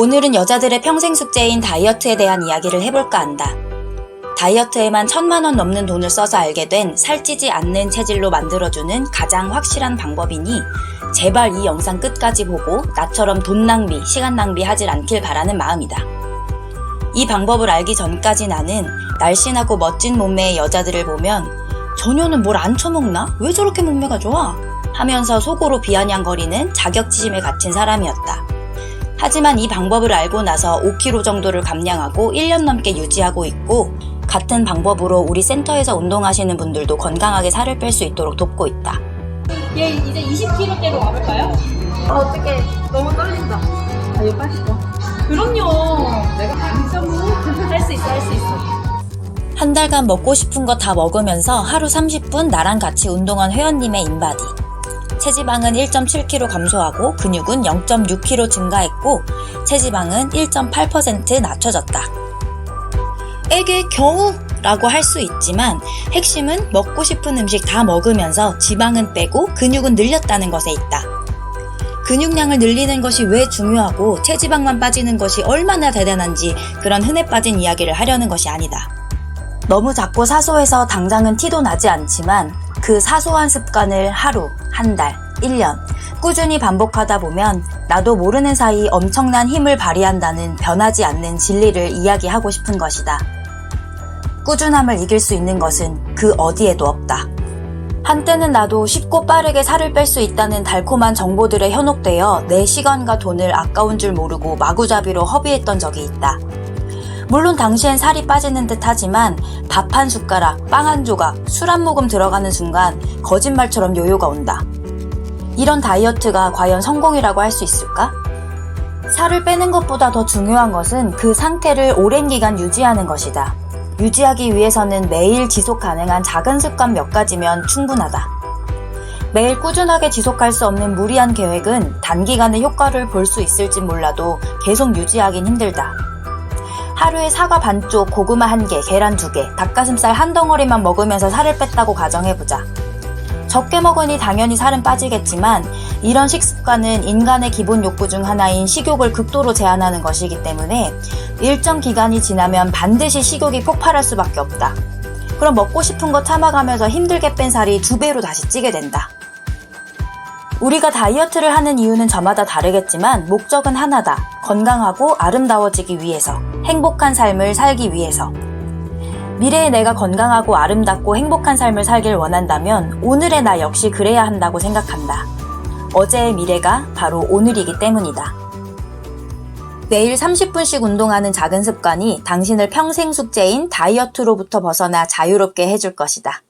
오늘은 여자들의 평생 숙제인 다이어트에 대한 이야기를 해볼까 한다. 다이어트에만 천만 원 넘는 돈을 써서 알게 된 살찌지 않는 체질로 만들어주는 가장 확실한 방법이니 제발 이 영상 끝까지 보고 나처럼 돈 낭비, 시간 낭비 하질 않길 바라는 마음이다. 이 방법을 알기 전까지 나는 날씬하고 멋진 몸매의 여자들을 보면 전혀는 뭘 안 처먹나? 왜 저렇게 몸매가 좋아? 하면서 속으로 비아냥거리는 자격지심에 갇힌 사람이었다. 하지만 이 방법을 알고 나서 5kg 정도를 감량하고 1년 넘게 유지하고 있고 같은 방법으로 우리 센터에서 운동하시는 분들도 건강하게 살을 뺄 수 있도록 돕고 있다. 얘 이제 20kg대로 가볼까요? 아, 어떡해. 너무 떨린다. 아, 이거 빨리 거. 그럼요. 내가 진짜 뭐할수 있어, 할 수 있어. 한 달간 먹고 싶은 거 다 먹으면서 하루 30분 나랑 같이 운동한 회원님의 인바디. 체지방은 1.7kg 감소하고 근육은 0.6kg 증가했고 체지방은 1.8% 낮춰졌다. 에게 겨우 라고 할 수 있지만 핵심은 먹고 싶은 음식 다 먹으면서 지방은 빼고 근육은 늘렸다는 것에 있다. 근육량을 늘리는 것이 왜 중요하고 체지방만 빠지는 것이 얼마나 대단한지 그런 흔해 빠진 이야기를 하려는 것이 아니다. 너무 작고 사소해서 당장은 티도 나지 않지만 그 사소한 습관을 하루, 한 달, 1년 꾸준히 반복하다 보면 나도 모르는 사이 엄청난 힘을 발휘한다는 변하지 않는 진리를 이야기하고 싶은 것이다. 꾸준함을 이길 수 있는 것은 그 어디에도 없다. 한때는 나도 쉽고 빠르게 살을 뺄 수 있다는 달콤한 정보들에 현혹되어 내 시간과 돈을 아까운 줄 모르고 마구잡이로 허비했던 적이 있다. 물론 당시엔 살이 빠지는 듯 하지만 밥 한 숟가락, 빵 한 조각, 술 한 모금 들어가는 순간 거짓말처럼 요요가 온다. 이런 다이어트가 과연 성공이라고 할 수 있을까? 살을 빼는 것보다 더 중요한 것은 그 상태를 오랜 기간 유지하는 것이다. 유지하기 위해서는 매일 지속 가능한 작은 습관 몇 가지면 충분하다. 매일 꾸준하게 지속할 수 없는 무리한 계획은 단기간에 효과를 볼 수 있을지 몰라도 계속 유지하긴 힘들다. 하루에 사과 반쪽, 고구마 한 개, 계란 두 개, 닭가슴살 한 덩어리만 먹으면서 살을 뺐다고 가정해보자. 적게 먹으니 당연히 살은 빠지겠지만 이런 식습관은 인간의 기본 욕구 중 하나인 식욕을 극도로 제한하는 것이기 때문에 일정 기간이 지나면 반드시 식욕이 폭발할 수밖에 없다. 그럼 먹고 싶은 거 참아가면서 힘들게 뺀 살이 두 배로 다시 찌게 된다. 우리가 다이어트를 하는 이유는 저마다 다르겠지만 목적은 하나다. 건강하고 아름다워지기 위해서. 행복한 삶을 살기 위해서. 미래의 내가 건강하고 아름답고 행복한 삶을 살길 원한다면 오늘의 나 역시 그래야 한다고 생각한다. 어제의 미래가 바로 오늘이기 때문이다. 매일 30분씩 운동하는 작은 습관이 당신을 평생 숙제인 다이어트로부터 벗어나 자유롭게 해줄 것이다.